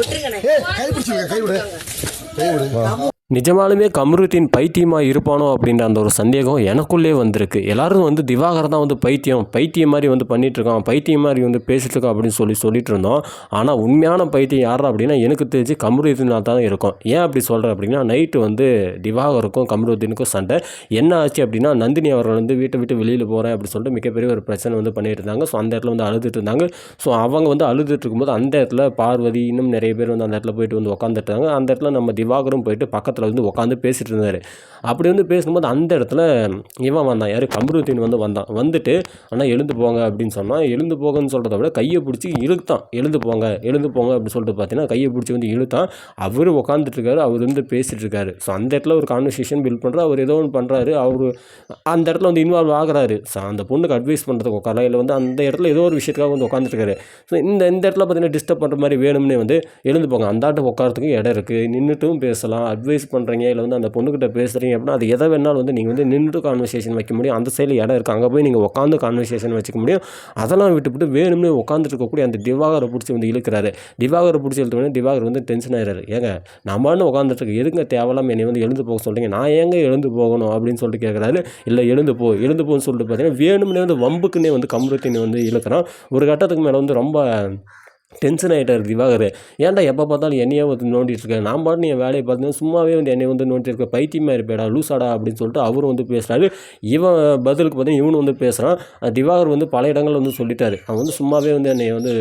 விட்டுருங்கண்ணே ஏய் கை பிடிச்சிருக்க கை விடு. கை விடு. நிஜமாலுமே கமருதீன் பைத்தியமாக இருப்பானோ அப்படின்ற அந்த ஒரு சந்தேகம் எனக்குள்ளே வந்திருக்கு. எல்லாரும் வந்து திவாகர் தான் வந்து பைத்தியம் பைத்தியம் மாதிரி வந்து பண்ணிட்டு இருக்கான் பைத்தியம் மாதிரி வந்து பேசிட்டு இருக்கான் அப்படின்னு சொல்லி சொல்லிட்டு இருந்தோம் ஆனால் உண்மையான பைத்தியம் யாரா அப்படின்னா எனக்கு தெரிஞ்சு கமருதீனாக தான் இருக்கும். ஏன் அப்படி சொல்கிறேன் அப்படின்னா நைட்டு வந்து திவாகருக்கும் கமருதீனுக்கும் சண்டை. என்ன ஆச்சு அப்படின்னா நந்தினி அவர்கள் வந்து வீட்டை விட்டு வெளியில் போகிறேன் அப்படின்னு சொல்லிட்டு மிகப்பெரிய ஒரு பிரச்சனை வந்து பண்ணிட்டு இருந்தாங்க ஸோ அந்த இடத்துல வந்து அழுதுட்டு இருந்தாங்க ஸோ அவங்க வந்து அழுதுட்டு இருக்கும்போது அந்த இடத்துல பார்வதி இன்னும் நிறைய பேர் வந்து அந்த இடத்துல போயிட்டு வந்து உட்காந்துட்டு இருந்தாங்க அந்த இடத்துல நம்ம திவாகரும் போயிட்டு பக்கத்து பக்கத்தில் வந்து உட்காந்து பேசிட்டு இருந்தார் அப்படி வந்து பேசும்போது அந்த இடத்துல இவன் வந்தான். யார்? கம்ருதீன் வந்து வந்தான். வந்துட்டு ஆனால் எழுந்து போங்க அப்படின்னு சொன்னால் எழுந்து போங்கன்னு சொல்கிறத விட கையை பிடிச்சி இழுத்தான். எழுந்து போங்க எழுந்து போங்க அப்படின்னு சொல்லிட்டு பார்த்தீங்கன்னா கையை பிடிச்சி வந்து இழுத்தான். அவர் உட்காந்துட்ருக்காரு அவர் வந்து பேசிகிட்டு இருக்காரு ஸோ அந்த இடத்துல ஒரு கான்வர்சேஷன் பில்ட் பண்ணுறாரு அவர் ஏதோ ஒன்று பண்ணுறாரு அவர் அந்த இடத்துல வந்து இன்வால்வ் ஆகிறாரு. ஸோ அந்த பொண்ணுக்கு அட்வைஸ் பண்ணுறதுக்கு உட்காரலாம் இல்லை வந்து அந்த இடத்துல ஏதோ ஒரு விஷயத்துக்காக வந்து உட்காந்துருக்காரு ஸோ இந்த இந்த இடத்துல பார்த்தீங்கன்னா டிஸ்டர்ப் பண்ணுற மாதிரி வேணும்னே வந்து எழுந்து போங்க. அந்த ஆட்டை உட்காரத்துக்கு இடம் இருக்குது நின்றுட்டும் பேசலாம். அட்வைஸ் பண்ணுறீங்க இல்லை வந்து அந்த பொண்ணுக்கிட்ட பேசுகிறீங்க அப்படின்னா அது எதை வேணாலும் வந்து நீங்கள் வந்து நின்றுட்டு கான்வர்சேஷன் வைக்க முடியும். அந்த சைடில் இடம் இருக்குது அங்கே போய் நீங்கள் உட்காந்து கான்வர்சேஷன் வச்சுக்க முடியும். அதெல்லாம் விட்டுவிட்டு வேணும்னே உட்காந்துட்டு இருக்கக்கூடிய அந்த திவாகரை பிடிச்சி வந்து இழுக்கிறாரு. திவாகரை பிடிச்சி இழுத்தோடனே திவாகர் வந்து டென்ஷன் ஆகிறாரு ஏங்க நம்மன்னு உட்காந்துட்டு எதுங்க தேவையில்லாமல் என்னை வந்து எழுந்து போக சொல்கிறீங்க நான் ஏங்க எழுந்து போகணும் அப்படின்னு சொல்லிட்டு கேட்குறாரு இல்லை எழுந்து போ எழுந்து போன்னு சொல்லிட்டு பார்த்தீங்கன்னா வேணும்னே வந்து வம்புக்குன்னே வந்து கம்ருத்தினை வந்து இழுக்கிறான். ஒரு கட்டத்துக்கு மேலே வந்து ரொம்ப டென்ஷன் ஆகிட்டார் திவாகர். ஏன்டா எப்போ பார்த்தாலும் என்னையே வந்து நோண்டிட்டு இருக்கேன் நான் பாட்டு என் வேலையை பார்த்தீங்கன்னா சும்மாவே வந்து என்னை வந்து நோண்டிட்டு இருக்க பைத்தியமாக இருப்பேடா லூசாடா அப்படின்னு சொல்லிட்டு அவரும் வந்து பேசுகிறாரு இவன் பதிலுக்கு பார்த்தீங்கன்னா இவனு வந்து பேசுகிறான் திவாகர் வந்து பல இடங்கள் வந்து சொல்லிட்டாரு. அவன் வந்து சும்மாவே வந்து என்னை வந்து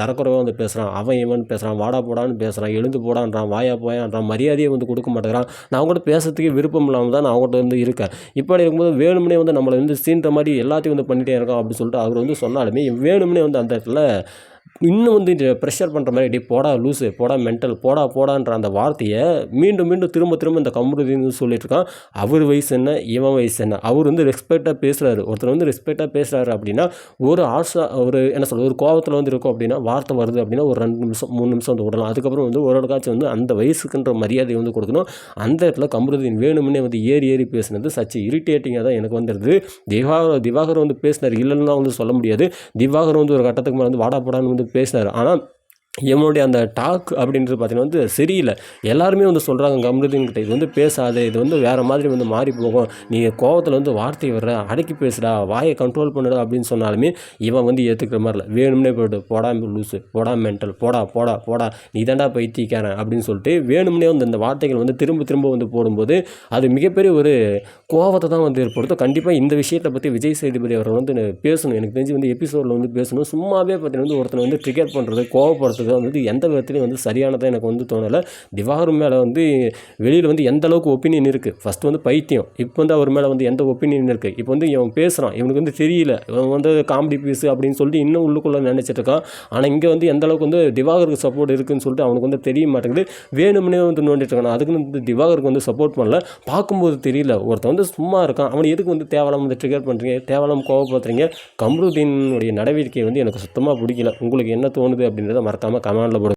தரக்குறைவாக வந்து பேசுகிறான் அவன் இவன் பேசுகிறான் வாடா போடான்னு பேசுகிறான் எழுந்து போடான்றான். வாயா போயான்றான். மரியாதையை வந்து கொடுக்க மாட்டேங்கிறான். நான் அவங்கள்ட்ட பேசுறதுக்கு விருப்பம் இல்லாமல் தான் நான் அவங்கள்ட்ட வந்து இருக்கேன். இப்படி இருக்கும்போது வேணும்னே வந்து நம்மளை வந்து சீன்ற மாதிரி எல்லாத்தையும் வந்து பண்ணிட்டே இருக்கான் அப்படின்னு சொல்லிட்டு அவர் வந்து சொன்னாலுமே வேணும்னே வந்து அந்த இடத்துல இன்னும் வந்து ப்ரெஷர் பண்ணுற மாதிரி டே போடா லூஸு போடா மென்டல் போடா போடான்ற அந்த வார்த்தையை மீண்டும் மீண்டும் திரும்ப திரும்ப இந்த கமருதீன் சொல்லிட்டு இருக்கான். அவர் வயசு என்ன இவன் வயசு என்ன? அவர் வந்து ரெஸ்பெக்டாக பேசுகிறாரு ஒருத்தர் வந்து ரெஸ்பெக்டாக பேசுகிறாரு அப்படின்னா ஒரு ஆசா ஒரு என்ன சொல்கிறது ஒரு கோபத்தில் வந்து இருக்கும் அப்படின்னா வார்த்தை வருது அப்படின்னா ஒரு ரெண்டு நிமிஷம் மூணு நிமிஷம் வந்து விடலாம். அதுக்கப்புறம் வந்து ஒரு காட்சி வந்து அந்த வயசுக்குன்ற மரியாதை வந்து கொடுக்கணும். அந்த இடத்துல கம்ருதீன் வேணும்னே வந்து ஏறி ஏறி பேசுனது சச்சு இரிட்டேட்டிங்காக தான் எனக்கு வந்துடுது திவாகர் திவாகர் வந்து பேசினார். இல்லைன்னு தான் வந்து சொல்ல முடியாது. திவாகர் வந்து ஒரு கட்டத்துக்கு மேலே வந்து வாடா போடான்னு வந்து பேசினார். ஆனால் இவனுடைய அந்த டாக் அப்படின்றது பார்த்தீங்கன்னா வந்து சரியில்லை. எல்லாருமே வந்து சொல்கிறாங்க கமருதீன் கிட்ட இது வந்து பேசாது இது வந்து வேறு மாதிரி வந்து மாறி போகும். நீ கோவத்தில் வந்து வார்த்தை வர்ற அடக்கி பேசுடா வாயை கண்ட்ரோல் பண்ணுடா அப்படின்னு சொன்னாலுமே இவன் வந்து ஏற்றுக்கிற மாதிரி இல்லை. வேணும்னே போய்ட்டு போடா லூஸு போடா மென்டல் போடா போடா போடா நீ தாண்டா பைத்தியக்காரன் அப்படின்னு சொல்லிட்டு வேணும்னே வந்து இந்த வார்த்தைகள் வந்து திரும்ப திரும்ப வந்து போடும்போது அது மிகப்பெரிய ஒரு கோவத்தை தான் வந்து ஏற்படுத்தும். கண்டிப்பாக இந்த விஷயத்தை பற்றி விஜய் சேதுபதி அவர்கள் வந்து பேசணும். எனக்கு தெரிஞ்சு வந்து எபிசோடில் வந்து பேசணும். சும்மாவே பார்த்தீங்கன்னா வந்து ஒருத்தனை வந்து ட்ரிகர் பண்ணுறது கோவப்படுத்துறது வந்து எந்த விதத்துலையும் வந்து சரியானதாக எனக்கு வந்து தோணலை. திவாகர் மேலே வந்து வெளியில் வந்து எந்த அளவுக்கு ஒப்பீனியன் இருக்குது ஃபஸ்ட் வந்து பைத்தியம். இப்போ வந்து அவர் மேலே வந்து எந்த ஒப்பீனியன் இருக்குது இப்போ வந்து இவன் பேசுகிறான் இவனுக்கு வந்து தெரியல. இவன் வந்து காமெடி பீஸ் அப்படின்னு சொல்லி இன்னும் உள்ளுக்குள்ளே நினச்சிட்டு இருக்கான். ஆனால் இங்கே வந்து எந்த அளவுக்கு வந்து திவாகருக்கு சப்போர்ட் இருக்குதுன்னு சொல்லிட்டு அவனுக்கு வந்து தெரிய மாட்டேங்குது. வேணும்னே வந்து நோண்டிட்டு இருக்கான். அதுக்குன்னு வந்து திவாகருக்கு வந்து சப்போர்ட் பண்ணல. பார்க்கும்போது தெரியல. ஒருத்தன் வந்து சும்மா இருக்கான். அவனை எதுக்கு வந்து தேவலாம் வந்து ட்ரிகர் பண்ணுறீங்க தேவலாம் கோவப்படுத்துறீங்க? கம்ருதீனுடைய நடவடிக்கை வந்து எனக்கு சுத்தமாக பிடிக்கல. உங்களுக்கு என்ன தோணுது அப்படின்றத மறக்காமல் மறக்காமல் கமெண்டில் போடுங்க